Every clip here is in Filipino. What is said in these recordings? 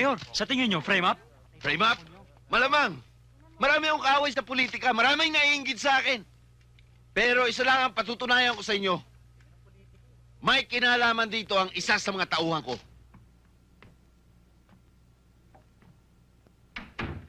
Mayor, sa tingin nyo, frame up? Frame up? Malamang. Marami akong kaaway sa politika. Maraming naiingit sa akin. Pero isa lang ang patutunayan ko sa inyo. May kinalaman dito ang isa sa mga tauhan ko.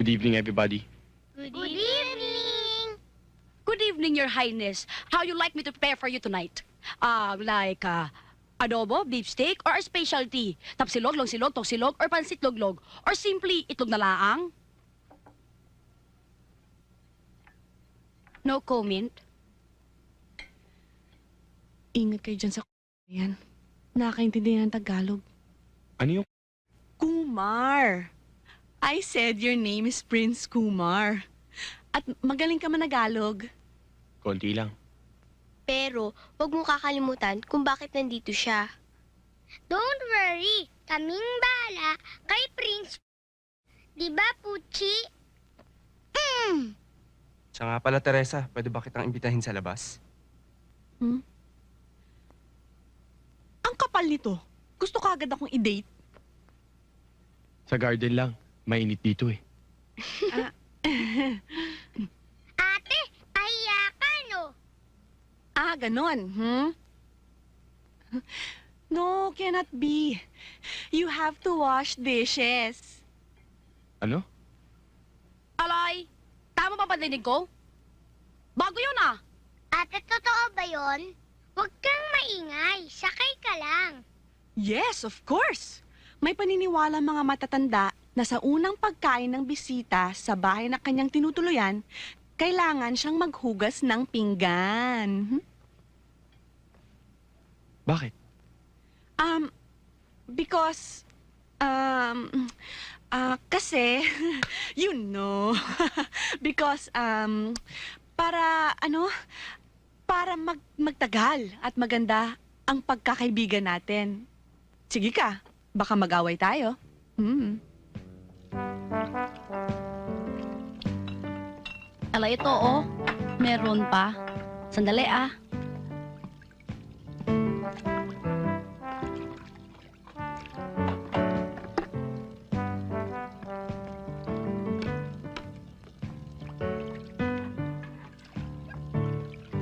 Good evening, everybody. Good evening! Good evening, Your Highness. How you like me to prepare for you tonight? Uh, like, uh, adobo, beef steak, or a specialty? Tapsilog, longsilog, toksilog, or pansit loglog? Or simply, itlog na laang? No comment? Ingat kayo dyan sa yan. Nakakaintindi ng Tagalog. Ano yung... Kumar! I said your name is Prince Kumar. At magaling ka managalog. Konti lang. Pero, huwag mo kakalimutan kung bakit nandito siya. Don't worry, kaming bahala kay Prince. Di ba, Puchi? Mm. Siya nga pala, Teresa. Pwede ba kitang imbitahin sa labas? Ang kapal nito. Gusto ka agad akong i-date. Sa garden lang. Mainit dito eh. Ate, pahiya ka, no? Ah, ganon, hmm? No, cannot be. You have to wash dishes. Ano? Alay, tama ba padinig ko? Bago yun ah! Ate, totoo ba yon? Huwag kang maingay, sakay ka lang. Yes, of course. May paniniwala mga matatanda na sa unang pagkain ng bisita sa bahay na kanyang tinutuluyan, kailangan siyang maghugas ng pinggan. Hmm? Bakit? Um, because, um, ah, kasi, you know, because, um, para, ano, para mag, magtagal at maganda ang pagkakaibigan natin. Sige ka, baka mag-away tayo. Hmm. Alay, ito oh. Meron pa. Sandali ah.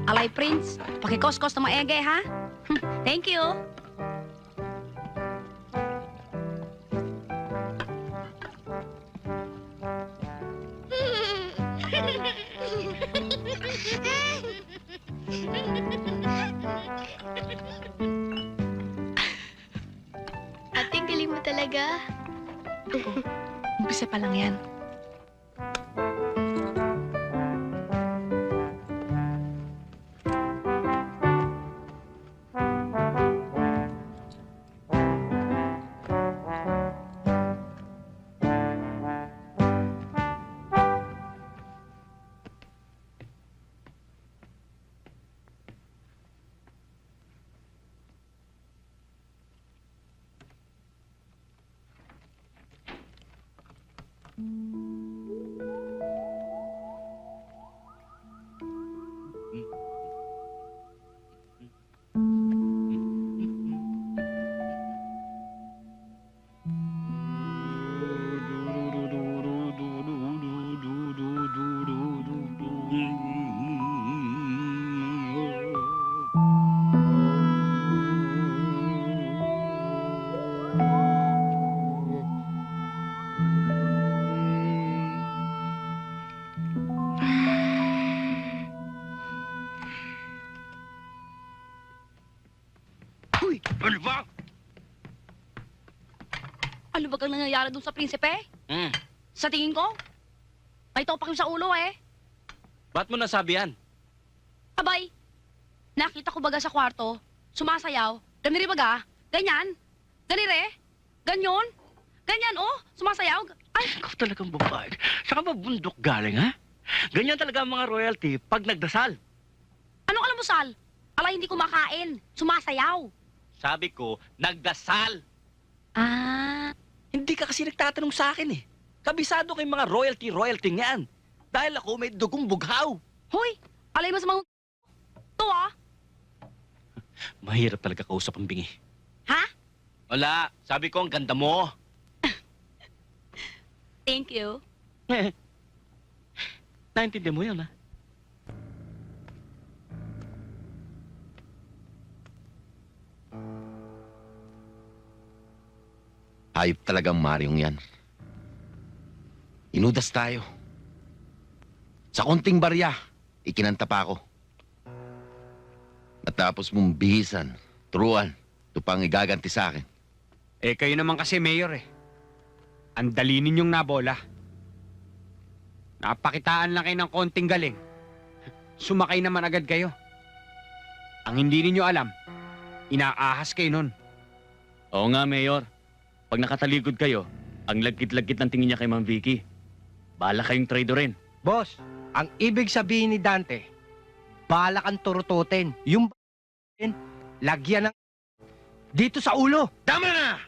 Alay, Prince. Pakikoskos na maege, ha? Thank you. Talaga. Umpisa pa lang yan. Kang nangyayari dun sa prinsipe? Hmm. Sa tingin ko, may topak yung sa ulo eh. Ba't mo nasabi yan? Abay, nakita ko baga sa kwarto, sumasayaw, ganiri baga, ganyan, ganire, ganyon, ganyan oh, sumasayaw. Ay, Ikaw talagang babae. Saan ka ba bundok galing, ha? Ganyan talaga ang mga royalty pag nagdasal. anong alamusal? Alay, hindi kumakain, sumasayaw. Sabi ko, nagdasal. Ah, Hindi ka kasi nagtatanong sa akin eh. Kabisado kay mga royalty-royalty nga yan. Dahil ako may dugong bughaw. hoy, alay mas mga... To ah, Mahirap talaga kausap ang bingi. Ha? Wala. Sabi ko, ang ganda mo. Thank you. Naintindihan mo yun, ha? Hayop talagang Maryong yan. Inudas tayo. Sa konting barya, ikinanta pa ako. Matapos mong bihisan, turuan, ito pang igaganti sa akin. Eh, kayo naman kasi mayor eh. Ang dali ninyong nabola. Napakitaan lang kayo ng konting galing. Sumakay naman agad kayo. Ang hindi ninyo alam, inaahas kayo nun. Oo nga, Mayor. Pag nakatalikod kayo, ang lagkit-lagkit ng tingin niya kay Ma'am Vicky. Bala kayong trader rin. Boss, ang ibig sabihin ni Dante, balak ang turututin. Yung lagyan ng dito sa ulo. Tama na!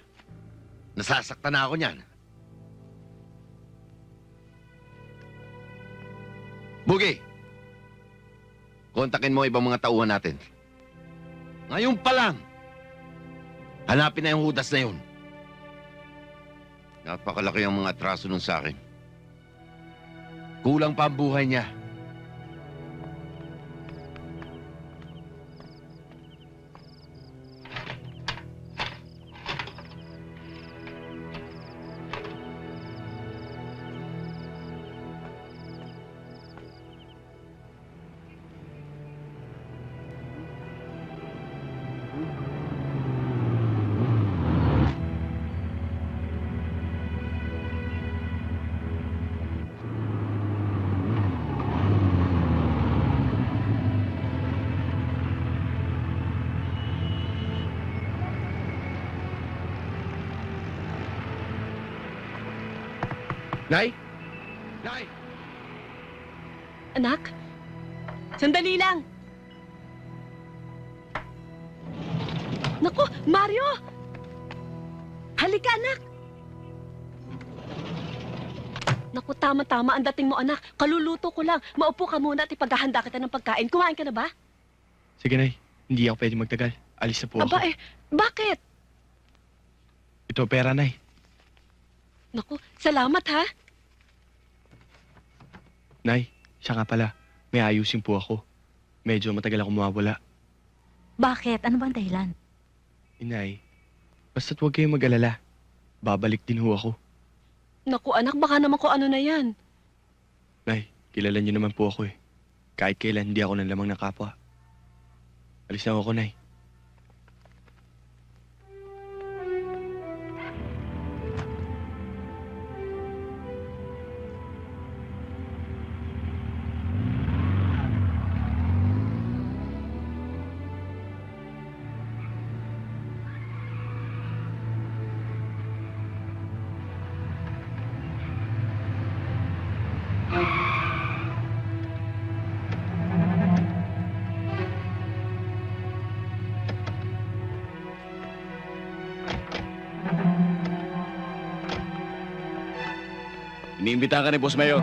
Nasasaktan na ako niyan. Bugi! Kontakin mo ibang mga tauhan natin. Ngayon pa lang, hanapin na yung hudas na yun. Napakalaki ang mga atraso nun sa akin. Kulang pa ang buhay niya. Nay? Nay! Anak, sandali lang. Naku, Mario! Halika, anak! Naku, tama-tama ang dating mo, anak. Kaluluto ko lang. Maupo ka muna at ipaghahanda kita ng pagkain. Kumain ka na ba? Sige, Nay. Hindi ako pwede magtagal. Alis na po ako. Aba eh, bakit? Ito, pera, Nay. Naku, salamat ha. Nay, siya nga pala. May ayusin po ako. Medyo matagal ako mawawala. Bakit? Ano bang dahilan? Inay, basta't huwag kayong mag-alala. Babalik din ho ako. Naku, anak, baka naman ko ano na yan. Nay, kilala niyo naman po ako eh. Kahit kailan hindi ako ng lamang ng kapwa. Alis na ako, Nay. Iniimbita ka ni Boss Mayor.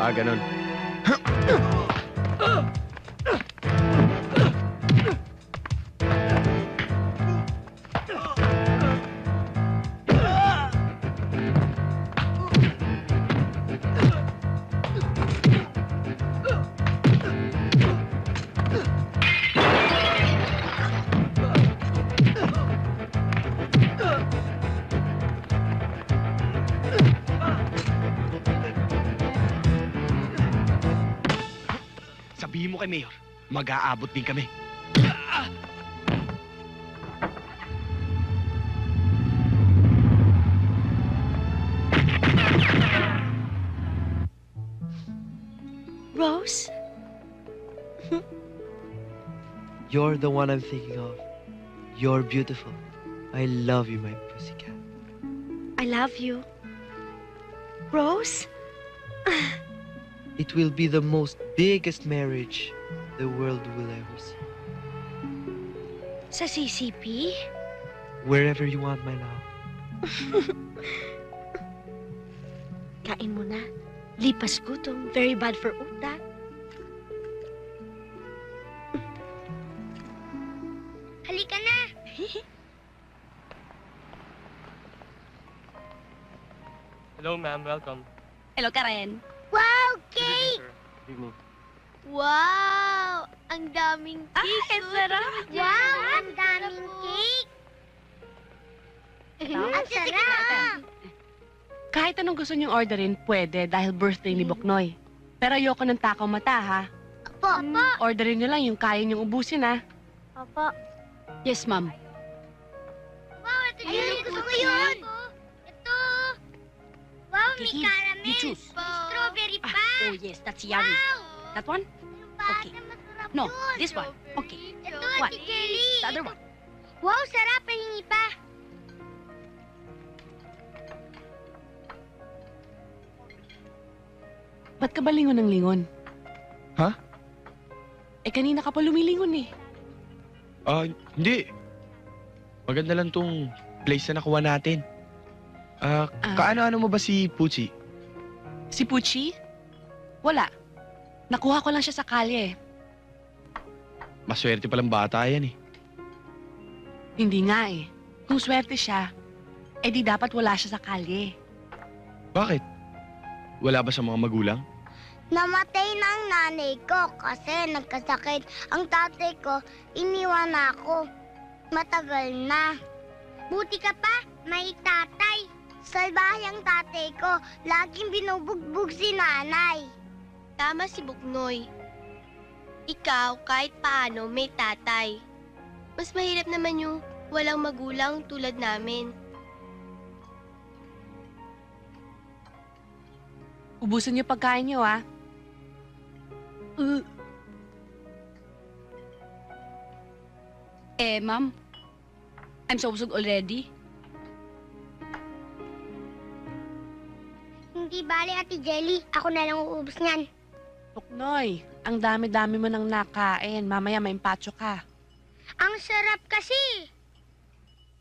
Ah, ganon. mo kay Mayor, mag-aabot din kami. Rose? You're the one I'm thinking of. You're beautiful. I love you, my pussycat. I love you. Rose? It will be the most biggest marriage the world will ever see. Sa CCP? Wherever you want, my love. Kain mo na. Lipas gutom. Very bad for utak. Halika na! Hello, ma'am. Welcome. Hello, Karen. Evening. Wow! Ang daming Ah, cake. ang sarap. Wow, ang daming cake. Ang sarap. Kahit anong gusto niyong orderin, pwede dahil birthday ni Boknoy. Pero ayoko ng takaw mata, ha? Opo, opo. Orderin niyo lang yung kaya niyong ubusin, ha? Opo. Yes, ma'am. Wow, ito yun. Gusto ko yun. Ito. Wow, may Kiki, caramel. you choose. Strawberry Ah, pa. oh, yes, that's yummy. Wow. That one? Okay. No, this one. Okay. Ito, What? Ate. The other one. Wow, sarap. Pahingi pa. Ba't ka ba lingon ng lingon? Ha? Eh, kanina ka pa lumilingon, eh. Ah, hindi. Maganda lang tong place na nakuha natin. Ah, Ah. kaano-ano mo ba si Pucci? Si Pucci? Wala. Nakuha ko lang siya sa kalye, eh. Maswerte palang bata yan eh. Hindi nga, eh. Kung swerte siya, eh di dapat wala siya sa kalye. Bakit? Wala ba sa mga magulang? Namatay na ang nanay ko kasi nagkasakit. Ang tatay ko, iniwan ako. Matagal na. Buti ka pa, may tatay. Salbahe ang tatay ko. Laging binubugbog si nanay. Tama si Buknoy. Ikaw, kahit paano, may tatay. Mas mahirap naman yung walang magulang tulad namin. Ubusin niyo pagkain niyo, ah. Uh. Eh, ma'am. I'm so busog already. Bali, Ate Jelly. Ako na lang uubos niyan. Buknoy, ang dami-dami mo nang nakain. Mamaya may empacho ka. Ang sarap kasi.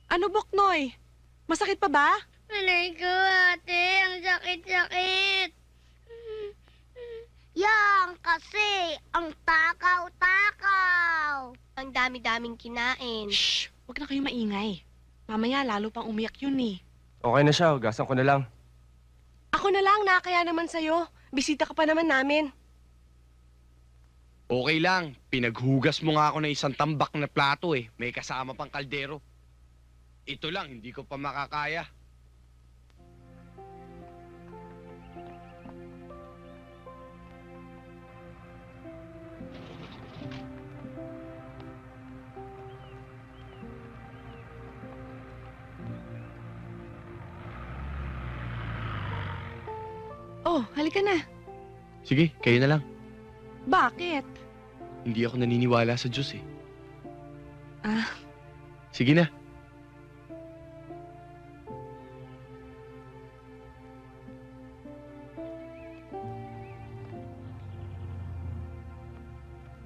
Ano, Buknoy? Masakit pa ba? Malay ko, ate. Ang sakit-sakit. Yan kasi. Ang takaw-takaw. Ang dami-daming kinain. Shh! Huwag na kayo maingay. Mamaya lalo pang umiyak yun eh. Okay na siya, hugasan ko na lang. Ako na lang, nakakaya naman sa'yo. Bisita ka pa naman namin. Okay lang. Pinaghugas mo nga ako ng isang tambak na plato eh. May kasama pang kaldero. Ito lang, hindi ko pa makakaya. Oh, halika na. Sige, kayo na lang. Bakit? Hindi ako naniniwala sa Diyos eh. Ah. Sige na.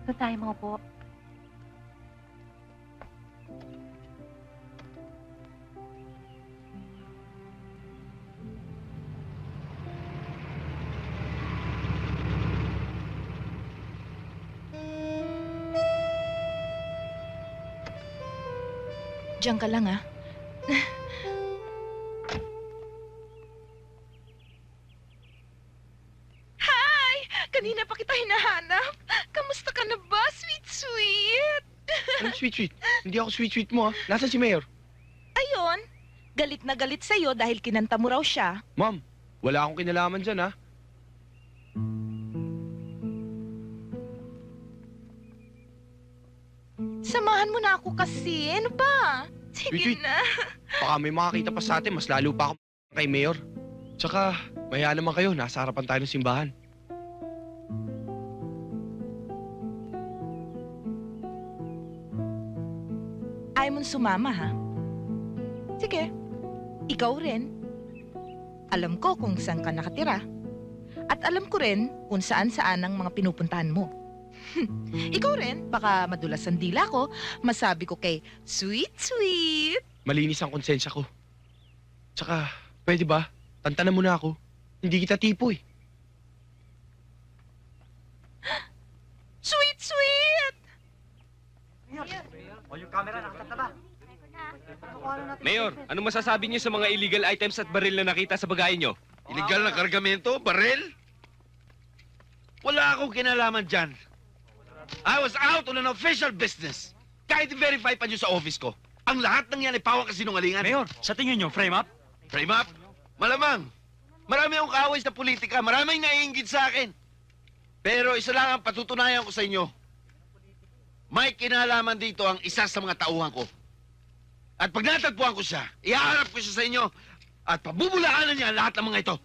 Doon tayo mga po. Diyan ka lang, ah. Kanina pa kita hinahanap. Kamusta ka na ba, sweet sweet? Anong sweet-sweet? Hindi ako sweet-sweet mo ah. Nasaan si Mayor? Ayon, galit na galit sa'yo dahil kinanta mo raw siya. Ma'am, wala akong kinalaman dyan ah. Samahan mo na ako kasi. Ano ba? Sige Sweet, sweet. na. Baka may makakita pa sa atin, mas lalo pa ako kay Mayor. Tsaka, maya naman kayo, nasa harapan tayo ng simbahan. Ayaw mong sumama, ha? Sige. Ikaw rin. Alam ko kung saan ka nakatira. At alam ko rin kung saan-saan ang mga pinupuntahan mo. Ikaw rin, baka madulas ang dila ko, masabi ko kay sweet sweet. Malinis ang konsensya ko. Tsaka, pwede ba? Tantanan mo na ako. Hindi kita tipo eh. Sweet sweet! Mayor, ano masasabi niyo sa mga illegal items at baril na nakita sa bagahe niyo? Illegal na kargamento? Barel? Wala akong kinalaman dyan. I was out on an official business. Kahit i-verify pa nyo sa office ko, ang lahat ng yan ay pawang kasinungalingan. Mayor, sa tingin nyo, frame up? Frame up? Malamang. Marami akong kaaway sa politika. Maraming naiingit sa akin. Pero isa lang ang patutunayan ko sa inyo. May kinalaman dito ang isa sa mga tauhan ko. At pag natagpuan ko siya, ihaharap ko siya sa inyo at pabubulaanan niya ang lahat ng mga ito.